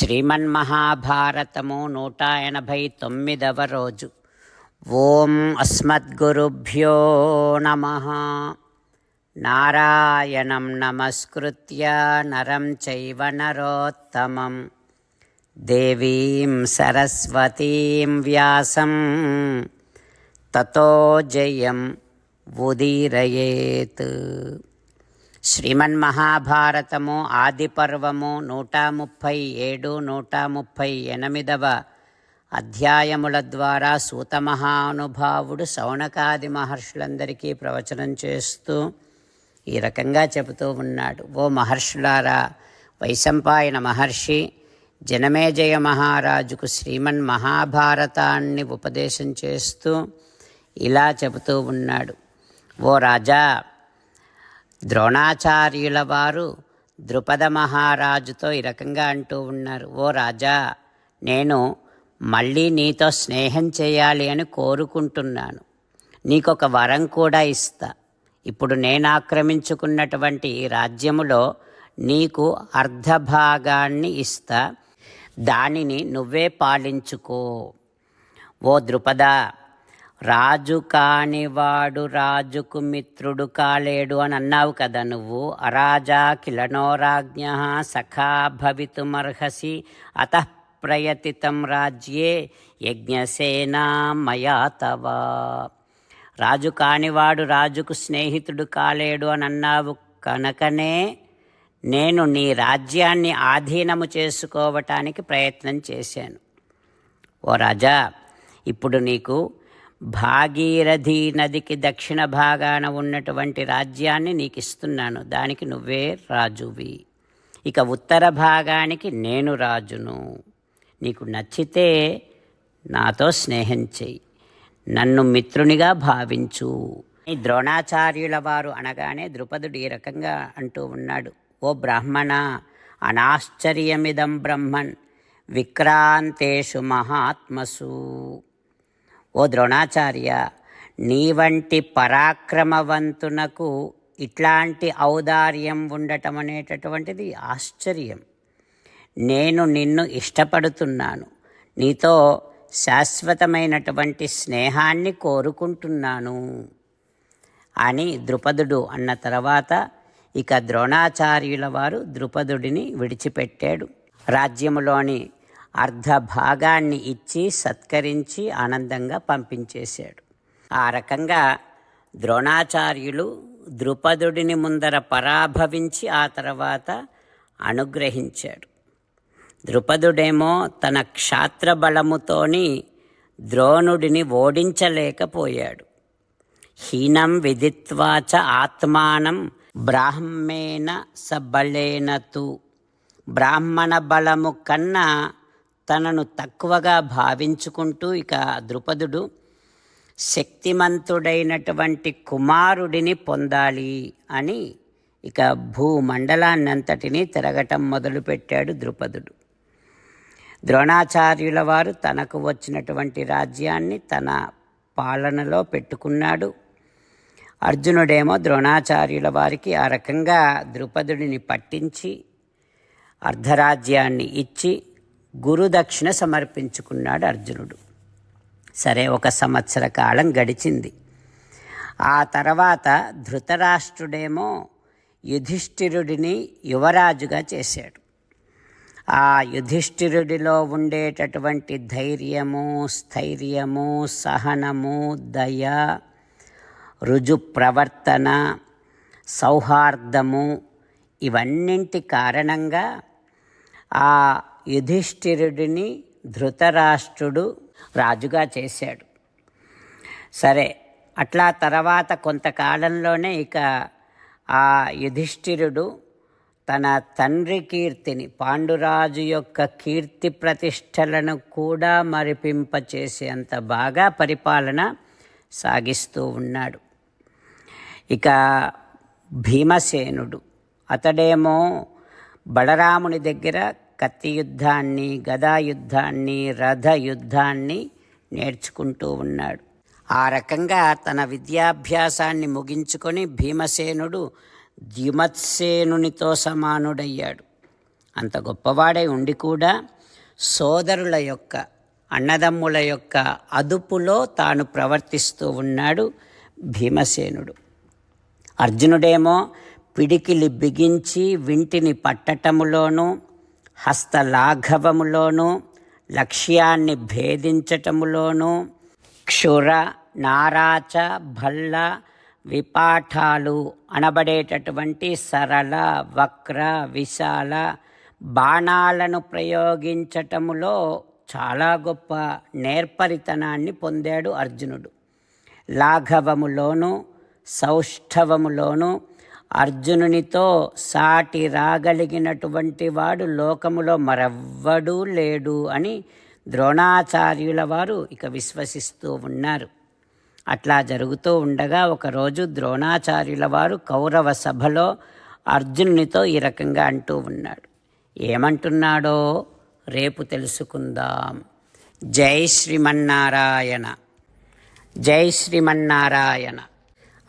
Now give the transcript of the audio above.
శ్రీమన్మహాభారతము నూట ఎనభై తొమ్మిదవ రోజు. ఓం అస్మద్గురుభ్యో నమ. నారాయణం నమస్కృత్య నరం చైవ నరోత్తమం. దేవీం సరస్వతీం వ్యాసం. తతో జయం ఉదీరయేత్. శ్రీమన్మహాభారతము ఆది పర్వము నూట ముప్పై ఏడు నూట ముప్పై ఎనిమిదవ అధ్యాయముల ద్వారా సూత మహానుభావుడు శౌనకాది మహర్షులందరికీ ప్రవచనం చేస్తూ ఈ రకంగా చెబుతూ ఉన్నాడు. ఓ మహర్షులారా వైశంపాయన మహర్షి జనమేజయ మహారాజుకు శ్రీమన్ మహాభారతాన్ని ఉపదేశం చేస్తూ ఇలా చెబుతూ ఉన్నాడు. ఓ రాజా ద్రోణాచార్యుల వారు ద్రుపద మహారాజుతో ఈ రకంగా అంటూ ఉన్నారు. ఓ రాజా నేను మళ్ళీ నీతో స్నేహం చేయాలి అని కోరుకుంటున్నాను. నీకొక వరం కూడా ఇస్తా. ఇప్పుడు నేను ఆక్రమించుకున్నటువంటి ఈ రాజ్యములో నీకు అర్ధభాగాన్ని ఇస్తా. దానిని నువ్వే పాలించుకో. ఓ ద్రుపద రాజు కానివాడు రాజుకు మిత్రుడు కాలేడు అని అన్నావు కదా నువ్వు. అరాజా కిలనోరాజ్ఞ సఖా భవితుమర్హసి అత ప్రయతితం రాజ్యే యజ్ఞసేనా మయా తవ. రాజు కానివాడు రాజుకు స్నేహితుడు కాలేడు అని అన్నావు కనుకనే నేను నీ రాజ్యాన్ని ఆధీనము చేసుకోవటానికి ప్రయత్నం చేశాను. ఓ రాజా ఇప్పుడు నీకు భాగీరథి నదికి దక్షిణ భాగాన ఉన్నటువంటి రాజ్యాన్ని నీకు ఇస్తున్నాను దానికి నువ్వే రాజువి. ఇక ఉత్తర భాగానికి నేను రాజును. నీకు నచ్చితే నాతో స్నేహం చెయ్యి. నన్ను మిత్రునిగా భావించు. ఈ ద్రోణాచార్యుల వారు అనగానే ద్రుపదుడు ఈ రకంగా అంటూ ఉన్నాడు. ఓ బ్రాహ్మణ అనాశ్చర్యమిదం బ్రహ్మన్ విక్రాంతేషు మహాత్మసు. ఓ ద్రోణాచార్య నీ వంటి పరాక్రమవంతునకు ఇట్లాంటి ఔదార్యం ఉండటం అనేటటువంటిది ఆశ్చర్యం. నేను నిన్ను ఇష్టపడుతున్నాను. నీతో శాశ్వతమైనటువంటి స్నేహాన్ని కోరుకుంటున్నాను అని ద్రుపదుడు అన్న తర్వాత ఇక ద్రోణాచార్యుల వారు ద్రుపదుడిని విడిచిపెట్టాడు. రాజ్యములోని అర్ధ భాగాన్ని ఇచ్చి సత్కరించి ఆనందంగా పంపించేశాడు. ఆ రకంగా ద్రోణాచార్యులు ద్రుపదుడిని ముందర పరాభవించి ఆ తర్వాత అనుగ్రహించాడు. ద్రుపదుడేమో తన క్షాత్రబలముతోని ద్రోణుడిని ఓడించలేకపోయాడు. హీనం విదిత్వాచ ఆత్మానం బ్రాహ్మేణ సబలేనతు బ్రాహ్మణ బలము కన్నా తనను తక్కువగా భావించుకుంటూ ఇక ద్రుపదుడు శక్తిమంతుడైనటువంటి కుమారుడిని పొందాలి అని ఇక భూమండలాన్నంతటినీ తిరగటం మొదలుపెట్టాడు ద్రుపదుడు. ద్రోణాచార్యుల వారు తనకు వచ్చినటువంటి రాజ్యాన్ని తన పాలనలో పెట్టుకున్నాడు. అర్జునుడేమో ద్రోణాచార్యుల వారికి ఆ రకంగా ద్రుపదుడిని పట్టించి అర్ధరాజ్యాన్ని ఇచ్చి గురుదక్షిణ సమర్పించుకున్నాడు అర్జునుడు. సరే ఒక సంవత్సర కాలం గడిచింది. ఆ తర్వాత ధృతరాష్ట్రుడేమో యుధిష్ఠిరుడిని యువరాజుగా చేశాడు. ఆ యుధిష్ఠిరుడిలో ఉండేటటువంటి ధైర్యము స్థైర్యము సహనము దయ రుజు ప్రవర్తన సౌహార్దము ఇవన్నింటి కారణంగా ఆ యుధిష్ఠిరుడిని ధృతరాష్ట్రుడు రాజుగా చేశాడు. సరే అట్లా తర్వాత కొంతకాలంలోనే ఇక ఆ యుధిష్ఠిరుడు తన తండ్రి కీర్తిని పాండురాజు యొక్క కీర్తి ప్రతిష్టలను కూడా మరిపింపచేసేంత బాగా పరిపాలన సాగిస్తూ ఉన్నాడు. ఇక భీమసేనుడు అతడేమో బలరాముని దగ్గర కత్తి యుద్ధాన్ని గదా యుద్ధాన్ని రథ యుద్ధాన్ని నేర్చుకుంటూ ఉన్నాడు. ఆ రకంగా తన విద్యాభ్యాసాన్ని ముగించుకొని భీమసేనుడు ద్యుమత్సేనునితో సమానుడయ్యాడు. అంత గొప్పవాడై ఉండి కూడా సోదరుల యొక్క అన్నదమ్ముల యొక్క అదుపులో తాను ప్రవర్తిస్తూ ఉన్నాడు భీమసేనుడు. అర్జునుడేమో పిడికిలి బిగించి వింటిని పట్టటములోనూ హస్తలాఘవములోనూ లక్ష్యాన్ని భేదించటములోనూ క్షుర నారాచ భల్ల విపాఠాలు అనబడేటటువంటి సరళ వక్ర విశాల బాణాలను ప్రయోగించటములో చాలా గొప్ప నేర్పరితనాన్ని పొందాడు అర్జునుడు. లాఘవములోను సౌష్ఠవములోనూ అర్జునునితో సాటి రాగలిగినటువంటి వాడు లోకములో మరెవ్వడూ లేడు అని ద్రోణాచార్యుల వారు ఇక విశ్వసిస్తూ ఉన్నారు. అట్లా జరుగుతూ ఉండగా ఒకరోజు ద్రోణాచార్యుల వారు కౌరవ సభలో అర్జునునితో ఈ రకంగా అంటూ ఉన్నాడు. ఏమంటున్నాడో రేపు తెలుసుకుందాం. జై శ్రీమన్నారాయణ. జై శ్రీమన్నారాయణ.